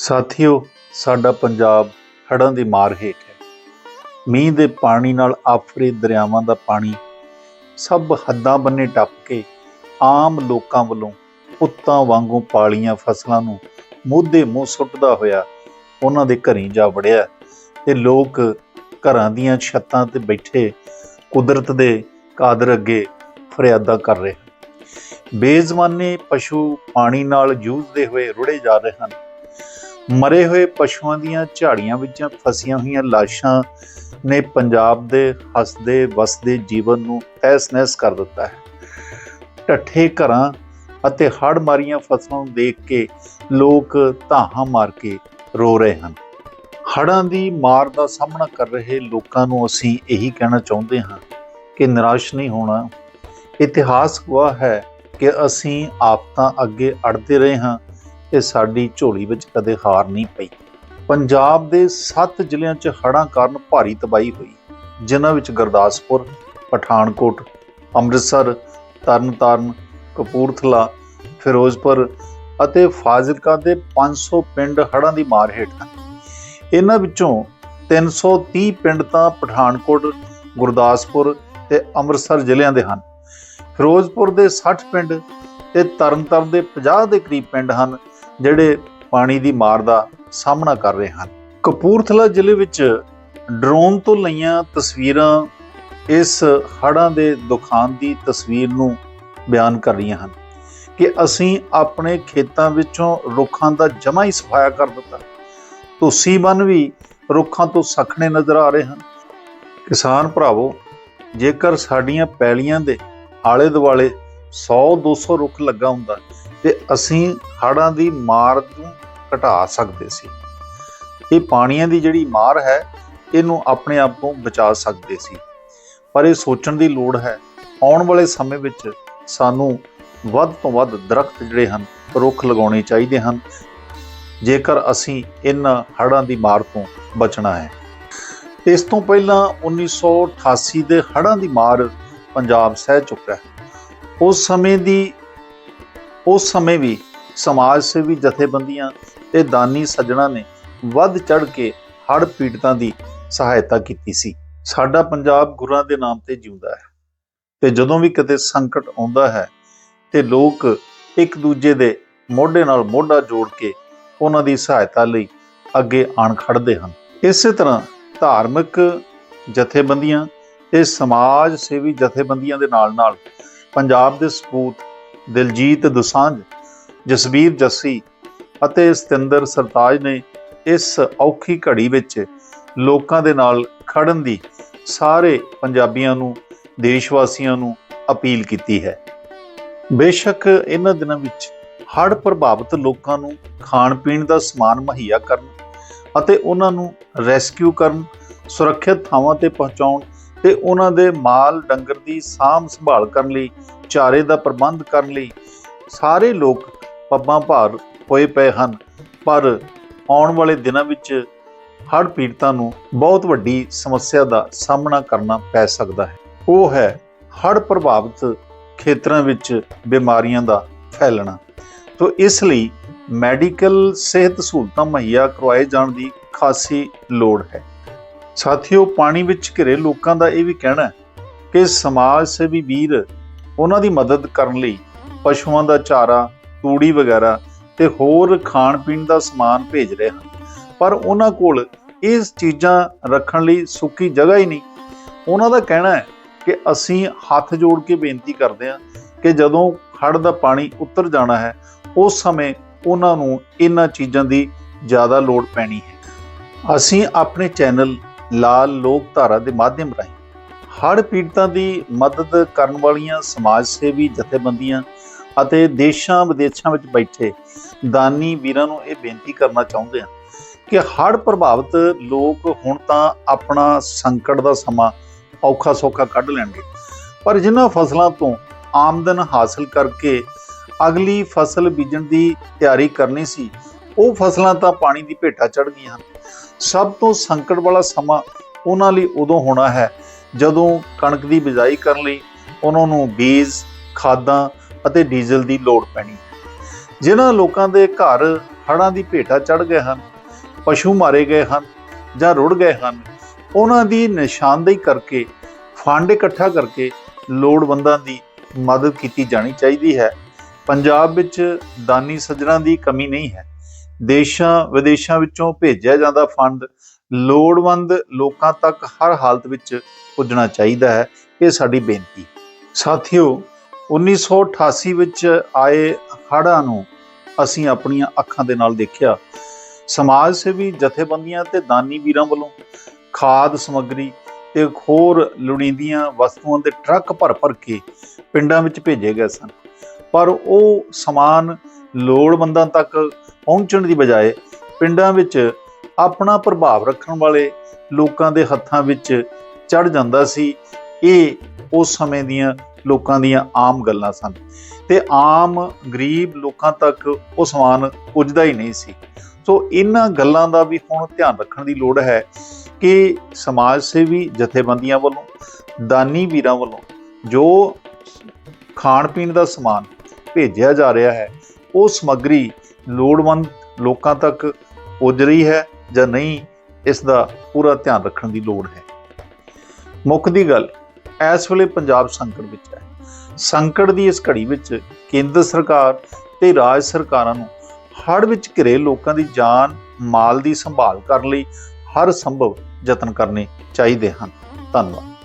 ਸਾਥੀਓ, ਸਾਡਾ ਪੰਜਾਬ ਹੜ੍ਹਾਂ ਦੀ ਮਾਰ ਹੇਠ ਹੈ। ਮੀਂਹ ਦੇ ਪਾਣੀ ਨਾਲ ਆਫਰੇ ਦਰਿਆਵਾਂ ਦਾ ਪਾਣੀ ਸਭ ਹੱਦਾਂ ਬੰਨੇ ਟੱਪ ਕੇ ਆਮ ਲੋਕਾਂ ਵੱਲੋਂ ਪੁੱਤਾਂ ਵਾਂਗੂ ਪਾਲੀਆਂ ਫਸਲਾਂ ਨੂੰ ਮੂਧੇ ਮੂੰਹ ਸੁੱਟਦਾ ਹੋਇਆ ਉਹਨਾਂ ਦੇ ਘਰੀਂ ਜਾ ਵੜਿਆ ਤੇ ਲੋਕ ਘਰਾਂ ਦੀਆਂ ਛੱਤਾਂ ਤੇ ਬੈਠੇ ਕੁਦਰਤ ਦੇ ਕਾਦਰ ਅੱਗੇ ਫਰਿਆਦਾ ਕਰ ਰਹੇ ਹਨ। ਬੇਜ਼ਮਾਨੇ ਪਸ਼ੂ ਪਾਣੀ ਨਾਲ ਜੂਝਦੇ ਹੋਏ ਰੁੜੇ ਜਾ ਰਹੇ ਹਨ। ਮਰੇ ਹੋਏ ਪਸ਼ੂਆਂ ਦੀਆਂ ਝਾੜੀਆਂ ਵਿੱਚ ਫਸੀਆਂ ਹੋਈਆਂ ਲਾਸ਼ਾਂ ਨੇ ਪੰਜਾਬ ਦੇ ਹੱਸਦੇ, ਵਸਦੇ ਜੀਵਨ ਨੂੰ ਤਹਿਸ-ਨਹਿਸ ਕਰ ਦਿੱਤਾ ਹੈ। ਢੱਠੇ ਘਰਾਂ ਅਤੇ ਹੜ੍ਹ ਮਾਰੀਆਂ ਫਸਲਾਂ ਨੂੰ ਦੇਖ ਕੇ ਲੋਕ ਧਾਹਾਂ ਮਾਰ ਕੇ ਰੋ ਰਹੇ ਹਨ। ਹੜ੍ਹਾਂ ਦੀ ਮਾਰ ਦਾ ਸਾਹਮਣਾ ਕਰ ਰਹੇ ਲੋਕਾਂ ਨੂੰ ਅਸੀਂ ਇਹੀ ਕਹਿਣਾ ਚਾਹੁੰਦੇ ਹਾਂ ਕਿ ਨਿਰਾਸ਼ ਨਹੀਂ ਹੋਣਾ। ਇਤਿਹਾਸ ਗਵਾਹ ਹੈ ਕਿ ਅਸੀਂ ਆਫਤਾਂ ਅੱਗੇ ਅੜਦੇ ਰਹੇ ਹਾਂ ਤੇ ਸਾਡੀ ਝੋਲੀ ਵਿੱਚ ਕਦੇ ਹਾਰ ਨਹੀਂ ਪਈ। ਪੰਜਾਬ ਦੇ 7 ਜ਼ਿਲ੍ਹਿਆਂ 'ਚ ਹੜ੍ਹਾਂ ਕਾਰਨ ਭਾਰੀ ਤਬਾਹੀ ਹੋਈ। ਜਿਨ੍ਹਾਂ ਵਿੱਚ ਗੁਰਦਾਸਪੁਰ, ਪਠਾਨਕੋਟ, ਅੰਮ੍ਰਿਤਸਰ, ਤਰਨਤਾਰਨ, ਕਪੂਰਥਲਾ, ਫਿਰੋਜ਼ਪੁਰ ਅਤੇ ਫਾਜ਼ਿਲਕਾ ਦੇ 500 ਪਿੰਡ ਹੜ੍ਹਾਂ ਦੀ ਮਾਰ ਹੇਠ ਹਨ। ਇਹਨਾਂ ਵਿੱਚੋਂ 330 ਪਿੰਡ ਤਾਂ ਪਠਾਨਕੋਟ, ਗੁਰਦਾਸਪੁਰ ਤੇ ਅੰਮ੍ਰਿਤਸਰ ਜ਼ਿਲ੍ਹਿਆਂ ਦੇ ਹਨ। ਫਿਰੋਜ਼ਪੁਰ ਦੇ 60 ਪਿੰਡ ਤੇ ਤਰਨਤਾਰਨ ਦੇ 50 ਦੇ ਕਰੀਬ ਪਿੰਡ ਹਨ। ਜਿਹੜੇ ਪਾਣੀ ਦੀ ਮਾਰ ਦਾ ਸਾਹਮਣਾ ਕਰ ਰਹੇ ਹਨ। ਕਪੂਰਥਲਾ ਜ਼ਿਲ੍ਹੇ ਵਿੱਚ ਡਰੋਨ ਤੋਂ ਲਈਆਂ ਤਸਵੀਰਾਂ ਇਸ ਹੜ੍ਹਾਂ ਦੇ ਦੁਖਾਨ ਦੀ ਤਸਵੀਰ ਨੂੰ ਬਿਆਨ ਕਰ ਰਹੀਆਂ ਹਨ ਕਿ ਅਸੀਂ ਆਪਣੇ ਖੇਤਾਂ ਵਿੱਚੋਂ ਰੁੱਖਾਂ ਦਾ ਜਮਾ ਹੀ ਸਫਾਇਆ ਕਰ ਦਿੱਤਾ। ਤੁਸੀਂ ਬਨ ਵੀ ਰੁੱਖਾਂ ਤੋਂ ਸਖਣੇ ਨਜ਼ਰ ਆ ਰਹੇ ਹਨ। ਕਿਸਾਨ ਭਰਾਵੋ, ਜੇਕਰ ਸਾਡੀਆਂ ਪੈਲੀਆਂ ਦੇ ਆਲੇ ਦੁਆਲੇ 100 200 ਰੁੱਖ ਲੱਗਾ ਹੁੰਦਾ ਤੇ ਅਸੀਂ ਹੜ੍ਹਾਂ ਦੀ ਮਾਰ ਨੂੰ ਘਟਾ ਸਕਦੇ ਸੀ। ਇਹ ਪਾਣੀਆਂ ਦੀ ਜਿਹੜੀ ਮਾਰ ਹੈ, ਇਹਨੂੰ ਆਪਣੇ ਆਪ ਤੋਂ ਬਚਾ ਸਕਦੇ ਸੀ। ਪਰ ਇਹ ਸੋਚਣ ਦੀ ਲੋੜ ਹੈ, ਆਉਣ ਵਾਲੇ ਸਮੇਂ ਵਿੱਚ ਸਾਨੂੰ ਵੱਧ ਤੋਂ ਵੱਧ ਦਰਖਤ ਜਿਹੜੇ ਹਨ, ਰੁੱਖ ਲਗਾਉਣੇ ਚਾਹੀਦੇ ਹਨ। ਜੇਕਰ ਅਸੀਂ ਇਹਨਾਂ ਹੜ੍ਹਾਂ ਦੀ ਮਾਰ ਤੋਂ ਬਚਣਾ ਹੈ। ਇਸ ਤੋਂ ਪਹਿਲਾਂ 1988 ਦੇ ਹੜ੍ਹਾਂ ਦੀ ਮਾਰ ਪੰਜਾਬ ਸਹਿ ਚੁੱਕਾ ਹੈ। ਉਸ ਸਮੇਂ ਦੀ ਉਸ ਸਮੇਂ ਵੀ ਸਮਾਜ ਸੇਵੀ ਜਥੇਬੰਦੀਆਂ ਤੇ ਦਾਨੀ ਸੱਜਣਾ ਨੇ ਵੱਧ ਚੜ ਕੇ ਹੜ੍ਹ ਪੀੜਤਾਂ ਦੀ ਸਹਾਇਤਾ ਕੀਤੀ ਸੀ। ਸਾਡਾ ਪੰਜਾਬ ਗੁਰਾਂ ਦੇ ਨਾਮ ਤੇ ਜਿਉਂਦਾ ਹੈ ਤੇ ਜਦੋਂ ਵੀ ਕਿਤੇ ਸੰਕਟ ਆਉਂਦਾ ਹੈ ਤੇ ਲੋਕ ਇੱਕ ਦੂਜੇ ਦੇ ਮੋਢੇ ਨਾਲ ਮੋਢਾ ਜੋੜ ਕੇ ਉਹਨਾਂ ਦੀ ਸਹਾਇਤਾ ਲਈ ਅੱਗੇ ਆਣ ਖੜਦੇ ਹਨ। ਇਸੇ ਤਰ੍ਹਾਂ ਧਾਰਮਿਕ ਜਥੇਬੰਦੀਆਂ ਤੇ ਸਮਾਜ ਸੇਵੀ ਜਥੇਬੰਦੀਆਂ ਦੇ ਨਾਲ-ਨਾਲ ਪੰਜਾਬ ਦੇ ਸਪੂਤ ਦਿਲਜੀਤ ਦੁਸਾਂਝ, ਜਸਬੀਰ ਜੱਸੀ ਅਤੇ ਸਤਿੰਦਰ ਸਰਤਾਜ ਨੇ ਇਸ ਔਖੀ ਘੜੀ ਵਿੱਚ ਲੋਕਾਂ ਦੇ ਨਾਲ ਖੜਨ ਦੀ ਸਾਰੇ ਪੰਜਾਬੀਆਂ ਨੂੰ ਦੇਸ਼ ਵਾਸੀਆਂ ਨੂੰ ਅਪੀਲ ਕੀਤੀ ਹੈ। ਬੇਸ਼ੱਕ ਇਹਨਾਂ ਦਿਨਾਂ ਵਿੱਚ ਹੜ੍ਹ ਪ੍ਰਭਾਵਿਤ ਲੋਕਾਂ ਨੂੰ ਖਾਣ ਪੀਣ ਦਾ ਸਮਾਨ ਮੁਹੱਈਆ ਕਰਨ ਅਤੇ ਉਹਨਾਂ ਨੂੰ ਰੈਸਕਿਊ ਕਰਨ, ਸੁਰੱਖਿਅਤ ਥਾਵਾਂ ਤੇ ਪਹੁੰਚਾਉਣ ਤੇ ਉਹਨਾਂ ਦੇ ਮਾਲ ਡੰਗਰ ਦੀ ਸਾਂਭ ਸੰਭਾਲ ਕਰਨ ਲਈ, ਚਾਰੇ ਦਾ ਪ੍ਰਬੰਧ ਕਰਨ ਲਈ ਸਾਰੇ ਲੋਕ ਪੱਬਾਂ ਭਾਰ ਹੋਏ ਪਏ ਹਨ। ਪਰ ਆਉਣ ਵਾਲੇ ਦਿਨਾਂ ਵਿੱਚ ਹੜ੍ਹ ਪੀੜਤਾਂ ਨੂੰ ਬਹੁਤ ਵੱਡੀ ਸਮੱਸਿਆ ਦਾ ਸਾਹਮਣਾ ਕਰਨਾ ਪੈ ਸਕਦਾ ਹੈ। ਉਹ ਹੈ ਹੜ੍ਹ ਪ੍ਰਭਾਵਿਤ ਖੇਤਰਾਂ ਵਿੱਚ ਬਿਮਾਰੀਆਂ ਦਾ ਫੈਲਣਾ। ਤੋਂ ਇਸ ਲਈ ਮੈਡੀਕਲ ਸਿਹਤ ਸਹੂਲਤਾਂ ਮੁਹੱਈਆ ਕਰਵਾਏ ਜਾਣ ਦੀ ਖਾਸੀ ਲੋੜ ਹੈ। ਸਾਥੀਓ, ਪਾਣੀ ਵਿੱਚ ਘਿਰੇ ਲੋਕਾਂ ਦਾ ਇਹ ਵੀ ਕਹਿਣਾ ਹੈ ਕਿ ਸਮਾਜ ਸੇਵੀ ਵੀਰ ਉਹਨਾਂ ਦੀ ਮਦਦ ਕਰਨ ਲਈ ਪਸ਼ੂਆਂ ਦਾ ਚਾਰਾ, ਤੂੜੀ ਵਗੈਰਾ ਤੇ ਹੋਰ ਖਾਣ ਪੀਣ ਦਾ ਸਮਾਨ ਭੇਜ ਰਹੇ ਹਨ। ਪਰ ਉਹਨਾਂ ਕੋਲ ਇਸ ਚੀਜ਼ਾਂ ਰੱਖਣ ਲਈ ਸੁੱਕੀ ਜਗ੍ਹਾ ਹੀ ਨਹੀਂ। ਉਹਨਾਂ ਦਾ ਕਹਿਣਾ ਹੈ ਕਿ ਅਸੀਂ ਹੱਥ ਜੋੜ ਕੇ ਬੇਨਤੀ ਕਰਦੇ ਹਾਂ ਕਿ ਜਦੋਂ ਹੜ੍ਹ ਦਾ ਪਾਣੀ ਉਤਰ ਜਾਣਾ ਹੈ, ਉਸ ਸਮੇਂ ਉਹਨਾਂ ਨੂੰ ਇਹਨਾਂ ਚੀਜ਼ਾਂ ਦੀ ਜ਼ਿਆਦਾ ਲੋੜ ਪੈਣੀ ਹੈ। ਅਸੀਂ ਆਪਣੇ ਚੈਨਲ ਲਾਲ ਲੋਕ ਧਾਰਾ ਦੇ ਮਾਧਿਅਮ ਰਾਹੀਂ ਹੜ੍ਹ ਪੀੜਤਾਂ ਦੀ ਮਦਦ ਕਰਨ ਵਾਲੀਆਂ ਸਮਾਜ ਸੇਵੀ ਜਥੇਬੰਦੀਆਂ ਅਤੇ ਦੇਸ਼ਾਂ ਵਿਦੇਸ਼ਾਂ ਵਿੱਚ ਬੈਠੇ ਦਾਨੀ ਵੀਰਾਂ ਨੂੰ ਇਹ ਬੇਨਤੀ ਕਰਨਾ ਚਾਹੁੰਦੇ ਹਾਂ ਕਿ ਹੜ੍ਹ ਪ੍ਰਭਾਵਿਤ ਲੋਕ ਹੁਣ ਤਾਂ ਆਪਣਾ ਸੰਕਟ ਦਾ ਸਮਾਂ ਔਖਾ ਸੌਖਾ ਕੱਢ ਲੈਣਗੇ। ਪਰ ਜਿਨ੍ਹਾਂ ਫਸਲਾਂ ਤੋਂ ਆਮਦਨ ਹਾਸਲ ਕਰਕੇ ਅਗਲੀ ਫਸਲ ਬੀਜਣ ਦੀ ਤਿਆਰੀ ਕਰਨੀ ਸੀ ਉਹ ਫਸਲਾਂ ਤਾਂ ਪਾਣੀ ਦੀ ਭੇਟਾ ਚੜ ਗਈਆਂ ਹਨ। ਸਭ ਤੋਂ ਸੰਕਟ ਵਾਲਾ ਸਮਾਂ ਉਹਨਾਂ ਲਈ ਉਦੋਂ ਹੋਣਾ ਹੈ ਜਦੋਂ ਕਣਕ ਦੀ ਬਿਜਾਈ ਕਰਨ ਲਈ ਉਹਨਾਂ ਨੂੰ ਬੀਜ, ਖਾਦਾਂ ਅਤੇ ਡੀਜ਼ਲ ਦੀ ਲੋੜ ਪੈਣੀ। ਹੈ ਜਿਨ੍ਹਾਂ ਲੋਕਾਂ ਦੇ ਘਰ ਹੜ੍ਹਾਂ ਦੀ ਭੇਟਾ ਚੜ ਗਏ ਹਨ, ਪਸ਼ੂ ਮਾਰੇ ਗਏ ਹਨ ਜਾਂ ਰੁੜ ਗਏ ਹਨ, ਉਹਨਾਂ ਦੀ ਨਿਸ਼ਾਨਦੇਹੀ ਕਰਕੇ, ਫੰਡ ਇਕੱਠਾ ਕਰਕੇ ਲੋੜਵੰਦਾਂ ਦੀ ਮਦਦ ਕੀਤੀ ਜਾਣੀ ਚਾਹੀਦੀ ਹੈ। ਪੰਜਾਬ ਵਿੱਚ ਦਾਨੀ ਸੱਜਣਾ ਦੀ ਕਮੀ ਨਹੀਂ ਹੈ। ਦੇਸ਼ਾਂ ਵਿਦੇਸ਼ਾਂ ਵਿੱਚੋਂ ਭੇਜਿਆ ਜਾਂਦਾ ਫੰਡ ਲੋੜਵੰਦ ਲੋਕਾਂ ਤੱਕ ਹਰ ਹਾਲਤ ਵਿੱਚ ਪੁੱਜਣਾ ਚਾਹੀਦਾ ਹੈ, ਇਹ ਸਾਡੀ ਬੇਨਤੀ। ਸਾਥੀਓ 1988 ਵਿੱਚ ਆਏ ਹੜ੍ਹਾਂ ਨੂੰ ਅਸੀਂ ਆਪਣੀਆਂ ਅੱਖਾਂ ਦੇ ਨਾਲ ਦੇਖਿਆ। ਸਮਾਜ ਸੇਵੀ ਜਥੇਬੰਦੀਆਂ ਤੇ ਦਾਨੀ ਵੀਰਾਂ ਵੱਲੋਂ ਖਾਦ ਸਮੱਗਰੀ ਤੇ ਹੋਰ ਲੋੜੀਂਦੀਆਂ ਵਸਤੂਆਂ ਦੇ ਟਰੱਕ ਭਰ ਭਰ ਕੇ ਪਿੰਡਾਂ ਵਿੱਚ ਭੇਜੇ ਗਏ ਸਨ। ਪਰ ਉਹ ਸਮਾਨ ਲੋੜਵੰਦਾਂ ਤੱਕ ਪਹੁੰਚਣ ਦੀ ਬਜਾਏ ਪਿੰਡਾਂ ਵਿੱਚ ਆਪਣਾ ਪ੍ਰਭਾਵ ਰੱਖਣ ਵਾਲੇ ਲੋਕਾਂ ਦੇ ਹੱਥਾਂ ਵਿੱਚ ਚੜ ਜਾਂਦਾ ਸੀ। ਇਹ ਉਸ ਸਮੇਂ ਦੀਆਂ ਲੋਕਾਂ ਦੀਆਂ ਆਮ ਗੱਲਾਂ ਸਨ ਤੇ ਆਮ ਗਰੀਬ ਲੋਕਾਂ ਤੱਕ ਉਹ ਸਮਾਨ ਪੁੱਜਦਾ ਹੀ ਨਹੀਂ ਸੀ। ਸੋ ਇਹਨਾਂ ਗੱਲਾਂ ਦਾ ਵੀ ਹੁਣ ਧਿਆਨ ਰੱਖਣ ਦੀ ਲੋੜ ਹੈ ਕਿ ਸਮਾਜ ਸੇਵੀ ਜਥੇਬੰਦੀਆਂ ਵੱਲੋਂ, ਦਾਨੀ ਵੀਰਾਂ ਵੱਲੋਂ ਜੋ ਖਾਣ ਪੀਣ ਦਾ ਸਮਾਨ ਭੇਜਿਆ ਜਾ ਰਿਹਾ ਹੈ। ਉਹ ਸਮੱਗਰੀ ਲੋੜਵੰਦ ਲੋਕਾਂ ਤੱਕ ਪੁੱਜ ਰਹੀ ਹੈ ਜਾਂ ਨਹੀਂ, ਇਸ ਦਾ ਪੂਰਾ ਧਿਆਨ ਰੱਖਣ ਦੀ ਲੋੜ ਹੈ। ਮੁੱਖ ਦੀ ਗੱਲ ਇਸ ਵੇਲੇ ਪੰਜਾਬ ਸੰਕਟ ਵਿੱਚ ਹੈ। ਸੰਕਟ ਦੀ ਇਸ ਘੜੀ ਵਿੱਚ ਕੇਂਦਰ ਸਰਕਾਰ ਤੇ ਰਾਜ ਸਰਕਾਰਾਂ ਨੂੰ ਹੜ੍ਹ ਵਿੱਚ ਘਿਰੇ ਲੋਕਾਂ ਦੀ ਜਾਨ, ਮਾਲ ਦੀ ਸੰਭਾਲ ਕਰਨ ਲਈ ਹਰ ਸੰਭਵ ਯਤਨ ਕਰਨੇ ਚਾਹੀਦੇ ਹਨ। ਧੰਨਵਾਦ।